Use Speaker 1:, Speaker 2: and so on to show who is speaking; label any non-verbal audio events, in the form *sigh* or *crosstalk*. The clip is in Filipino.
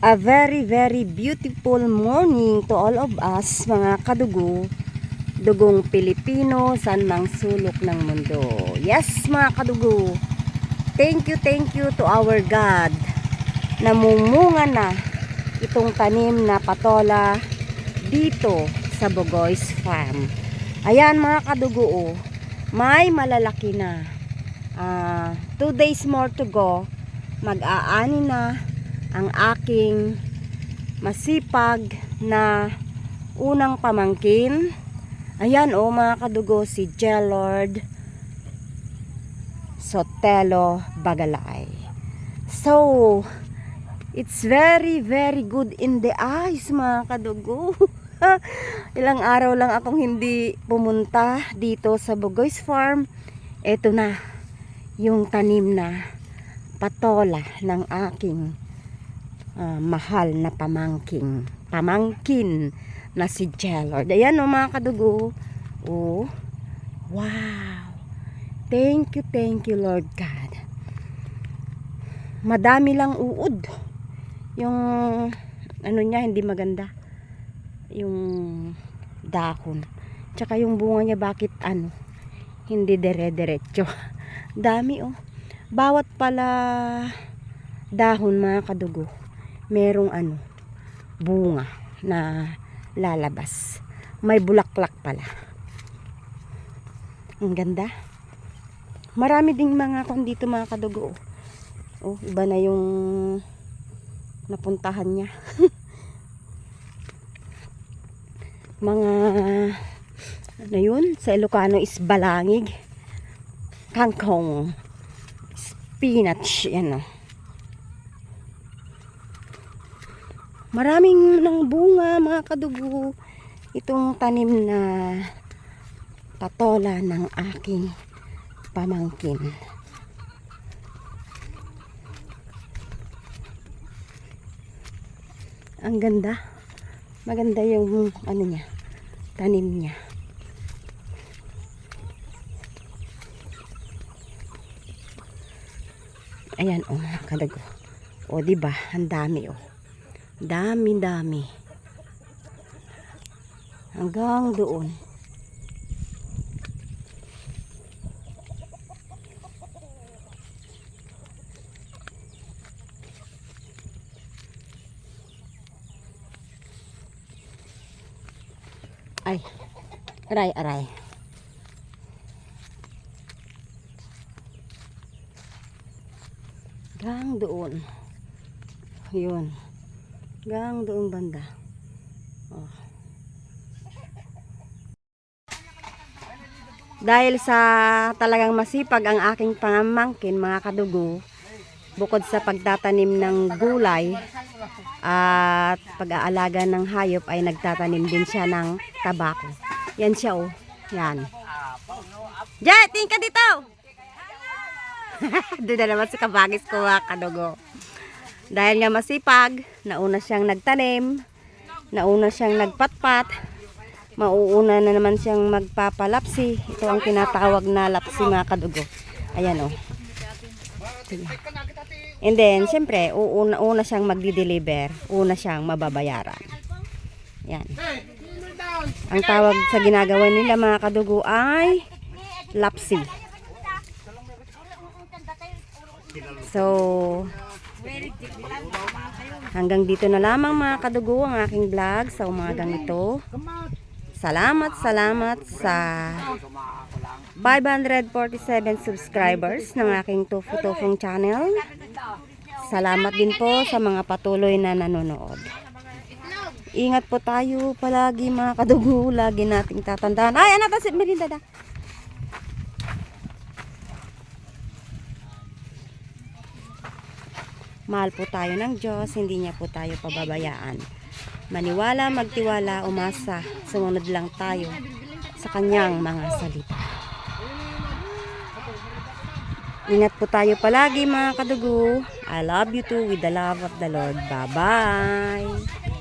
Speaker 1: A very very beautiful morning to all of us mga kadugo, dugong Pilipino san mang sulok ng mundo. Yes mga kadugo, thank you thank you to our God. Namumunga na itong tanim na patola dito sa Bogoys Farm. Ayan mga kadugo, oh, may malalaki na. Ah, two days more to go. Mag-aani na ang aking masipag na unang pamangkin. Ayan oh mga kadugo si Jelord Sotelo Bagalay. So, it's very very good in the eyes mga kadugo. *laughs* Ilang araw lang akong hindi pumunta dito sa Bugoys Farm. Ito na yung tanim na patola ng aking ah, mahal na pamangking pamangkin na si Jellord. Ayan o mga kadugo. Oh. Wow. Thank you, thank you Lord God. Madami lang uod. Yung ano niya hindi maganda. Yung dahon. Tsaka yung bunga niya bakit ano hindi dire-diretso. *laughs* Dami oh. Bawat pala dahon mga kadugo, merong ano, bunga na lalabas. May bulaklak pala. Ang ganda. Marami ding mga kon dito mga kadugo. Oh, iba na yung napuntahan niya. *laughs* mga ano yun? Sa Ilocano is balangig. Kangkong. Spinach. Yan o. Maraming ng bunga mga kadugo. Itong tanim na patola ng aking pamangkin. Ang ganda. Maganda yung ano niya, tanim niya. Ayan oh, mga kadago. O di ba, ang dami oh. Dami dami. Hanggang doon. Ay. Aray, aray. Gang doon. Yun. Gang doon banda. Oh. Dahil sa talagang masipag ang aking pamangkin, mga kadugo, bukod sa pagtatanim ng gulay at pag-aalaga ng hayop ay nagtatanim din siya ng tabako. Yan siya oh. Yan. Jay, tingin ka dito! *laughs* Doon na naman si kabagis ko kadugo. Dahil nga masipag, nauna siyang nagtanim, nauna siyang nagpatpat, mauuna na naman siyang magpapalapsi. Ito ang tinatawag na lapsi mga kadugo. Ayan o. Oh. And then, siyempre, uuna una siyang magdi-deliver, una siyang mababayaran. Yan. Ang tawag sa ginagawa nila mga kadugo ay lapsi. So, hanggang dito na lamang mga kadugo ang aking vlog sa umagang ito. Salamat, salamat sa 547 subscribers ng aking Tofu Tofung channel. Salamat din po sa mga patuloy na nanonood. Ingat po tayo palagi mga kadugo. Lagi nating tatandaan. Ay, anak, si Merinda da. Mahal po tayo ng Diyos, hindi niya po tayo pababayaan. Maniwala, magtiwala, umasa, sumunod lang tayo sa kanyang mga salita. Ingat po tayo palagi mga kadugo. I love you too with the love of the Lord. Bye-bye!